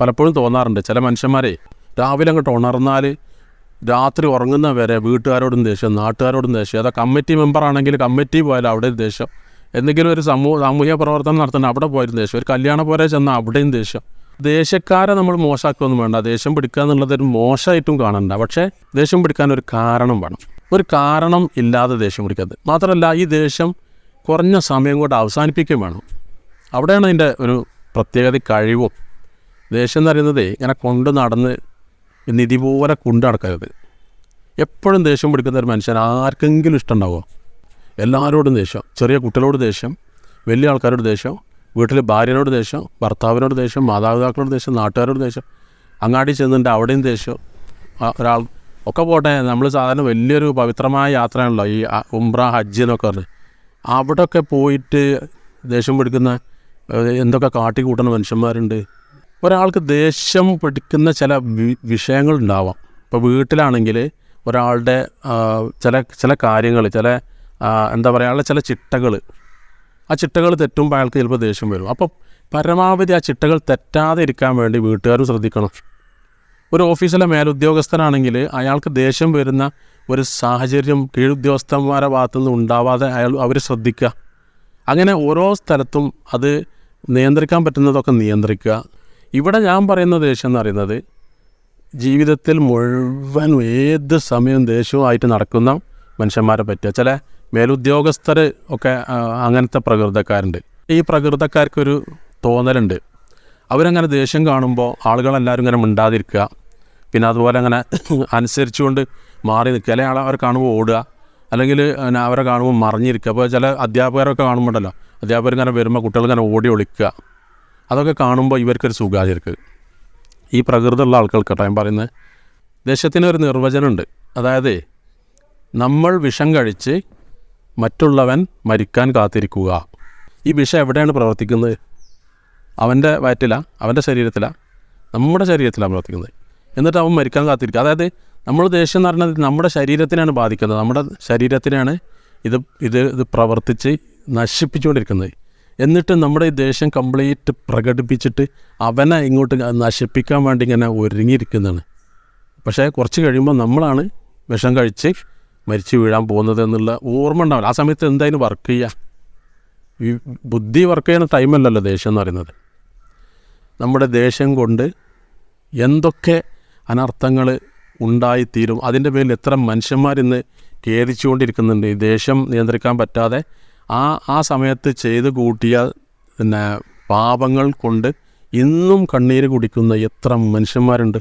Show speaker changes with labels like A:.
A: പലപ്പോഴും തോന്നാറുണ്ട്. ചില മനുഷ്യന്മാരെ രാവിലെ അങ്ങോട്ട് ഉണർന്നാൽ രാത്രി ഉറങ്ങുന്ന വരെ വീട്ടുകാരോടും ദേഷ്യം നാട്ടുകാരോടും ദേഷ്യം. അതാ കമ്മിറ്റി മെമ്പർ ആണെങ്കിൽ കമ്മിറ്റി പോയാലും അവിടെ ദേഷ്യം. എന്തെങ്കിലും ഒരു സമൂഹ സാമൂഹ്യ പ്രവർത്തനം നടത്തുന്ന അവിടെ പോയാലും ദേഷ്യം. ഒരു കല്യാണ പോരെ ചെന്നാൽ അവിടെയും ദേഷ്യം. ദേഷ്യക്കാരെ നമ്മൾ മോശമാക്കുകയൊന്നും വേണ്ട. ദേഷ്യം പിടിക്കുക എന്നുള്ളത് ഒരു മോശമായിട്ടും കാണണ്ട. പക്ഷേ ദേഷ്യം പിടിക്കാൻ ഒരു കാരണം വേണം. ഒരു കാരണം ഇല്ലാതെ ദേഷ്യം പിടിക്കരുത്. മാത്രമല്ല ഈ ദേഷ്യം കുറഞ്ഞ സമയം കൊണ്ട് അവസാനിപ്പിക്കുകയും വേണം. അവിടെയാണ് അതിന്റെ ഒരു പ്രത്യേകത കഴിവും. ദേഷ്യം എന്ന് പറയുന്നത് ഇങ്ങനെ കൊണ്ട് നടന്ന് നിധി പോലെ കൊണ്ട് നടക്കരുത് എപ്പോഴും ദേഷ്യം പിടിക്കുന്ന ഒരു മനുഷ്യൻ ആർക്കെങ്കിലും ഇഷ്ടമുണ്ടാവുമോ എല്ലാവരോടും ദേഷ്യം. ചെറിയ കുട്ടികളോട് ദേഷ്യം വലിയ ആൾക്കാരോട് ദേഷ്യം വീട്ടിൽ ഭാര്യനോട് ദേഷ്യം ഭർത്താവിനോട് ദേഷ്യം മാതാപിതാക്കളോട് ദേഷ്യം നാട്ടുകാരോട് ദേഷ്യം. അങ്ങാടി ചെന്നിട്ട് അവിടെയും ദേഷ്യം. ഒരാൾ ഒക്കെ പോട്ടെ നമ്മൾ സാധാരണ വലിയൊരു പവിത്രമായ യാത്രയാണല്ലോ ഈ ഉംറ ഹജ്ജ് എന്നൊക്കെ പറഞ്ഞ്. അവിടെയൊക്കെ പോയിട്ട് ദേഷ്യം പിടിക്കുന്ന എന്തൊക്കെ കാട്ടിക്കൂട്ടുന്ന മനുഷ്യന്മാരുണ്ട്? ഒരാൾക്ക് ദേഷ്യം പിടിക്കുന്ന ചില വിഷയങ്ങൾ ഉണ്ടാവാം ഇപ്പോൾ വീട്ടിലാണെങ്കിൽ ഒരാളുടെ ചില ചില കാര്യങ്ങൾ ചില എന്താ പറയുക അയാളുടെ ചില ചിട്ടകൾ ആ ചിട്ടകൾ തെറ്റുമ്പോൾ അയാൾക്ക് ചിലപ്പോൾ ദേഷ്യം വരും. അപ്പോൾ പരമാവധി ആ ചിട്ടകൾ തെറ്റാതെ ഇരിക്കാൻ വേണ്ടി വീട്ടുകാരും ശ്രദ്ധിക്കണം. ഒരു ഓഫീസിലെ മേലുദ്യോഗസ്ഥനാണെങ്കിൽ അയാൾക്ക് ദേഷ്യം വരുന്ന ഒരു സാഹചര്യം കീഴുദ്യോഗസ്ഥന്മാരുടെ ഭാഗത്തു നിന്ന് ഉണ്ടാവാതെ അയാൾ അവർ ശ്രദ്ധിക്കുക. അങ്ങനെ ഓരോ സ്ഥലത്തും അത് നിയന്ത്രിക്കാൻ പറ്റുന്നതൊക്കെ നിയന്ത്രിക്കുക. ഇവിടെ ഞാൻ പറയുന്ന ദേഷ്യം എന്ന് പറയുന്നത് ജീവിതത്തിൽ മുഴുവൻ ഏത് സമയവും ദേഷ്യവുമായിട്ട് നടക്കുന്ന മനുഷ്യന്മാരെ പറ്റുക ചില മേലുദ്യോഗസ്ഥർ ഒക്കെ അങ്ങനത്തെ പ്രകൃതക്കാരുണ്ട്. ഈ പ്രകൃതക്കാർക്കൊരു തോന്നലുണ്ട്. അവരങ്ങനെ ദേഷ്യം കാണുമ്പോൾ ആളുകളെല്ലാവരും ഇങ്ങനെ മിണ്ടാതിരിക്കുക. പിന്നെ അതുപോലെ അങ്ങനെ അനുസരിച്ചുകൊണ്ട് മാറി നിൽക്കുക. അല്ലെങ്കിൽ ആളെ അവരെ കാണുമ്പോൾ ഓടുക. അല്ലെങ്കിൽ അവരെ കാണുമ്പോൾ മറിഞ്ഞിരിക്കുക. അപ്പോൾ ചില അധ്യാപകരൊക്കെ കാണുമ്പോണ്ടല്ലോ. അധ്യാപകർ ഇങ്ങനെ വരുമ്പോൾ കുട്ടികൾ ഇങ്ങനെ ഓടി ഒളിക്കുക. അതൊക്കെ കാണുമ്പോൾ ഇവർക്കൊരു സുഖാചരിക്ക് ഈ പ്രകൃതമുള്ള ആൾക്കാർക്ക് കേട്ടോ ഞാൻ പറയുന്നത് ദേശത്തിനൊരു നിർവചനമുണ്ട്. അതായത് നമ്മൾ വിഷം കഴിച്ച് മറ്റുള്ളവൻ മരിക്കാൻ കാത്തിരിക്കുക. ഈ വിഷം എവിടെയാണ് പ്രവർത്തിക്കുന്നത്? അവന്റെ വയറ്റിലാണ് അവന്റെ ശരീരത്തിലാണ് നമ്മുടെ ശരീരത്തിലാണ് പ്രവർത്തിക്കുന്നത്. എന്നിട്ട് അവൻ മരിക്കാൻ കാത്തിരിക്കുക. അതായത് നമ്മൾ ദേഷ്യം എന്ന് പറഞ്ഞാൽ നമ്മുടെ ശരീരത്തിനാണ് ബാധിക്കുന്നത്. നമ്മുടെ ശരീരത്തിനാണ് ഇത് ഇത് ഇത് പ്രവർത്തിച്ച് നശിപ്പിച്ചുകൊണ്ടിരിക്കുന്നത്. എന്നിട്ട് നമ്മുടെ ഈ ദേഷ്യം കംപ്ലീറ്റ് പ്രകടിപ്പിച്ചിട്ട് അവനെ ഇങ്ങോട്ട് നശിപ്പിക്കാൻ വേണ്ടി ഇങ്ങനെ ഒരുങ്ങിയിരിക്കുന്നതാണ്. പക്ഷേ കുറച്ച് കഴിയുമ്പോൾ നമ്മളാണ് വിഷം കഴിച്ച് മരിച്ചു വീഴാൻ പോകുന്നത് എന്നുള്ള ഓർമ്മ ഉണ്ടാവില്ല. ആ സമയത്ത് എന്തായാലും വർക്ക് ചെയ്യുക ഈ ബുദ്ധി വർക്ക് ചെയ്യുന്ന ടൈമല്ലല്ലോ ദേഷ്യം എന്ന് പറയുന്നത്. നമ്മുടെ ദേഷ്യം കൊണ്ട് എന്തൊക്കെ അനർത്ഥങ്ങൾ ഉണ്ടായിത്തീരും. അതിന്റെ പേരിൽ എത്ര മനുഷ്യന്മാരിന്ന് ഖേദിച്ചുകൊണ്ടിരിക്കുന്നുണ്ട്. ഈ ദേഷ്യം നിയന്ത്രിക്കാൻ പറ്റാതെ ആ ആ സമയത്ത് ചെയ്ത് കൂട്ടിയ പിന്നെ പാപങ്ങൾ കൊണ്ട് ഇന്നും കണ്ണീര് കുടിക്കുന്ന എത്ര മനുഷ്യന്മാരുണ്ട്.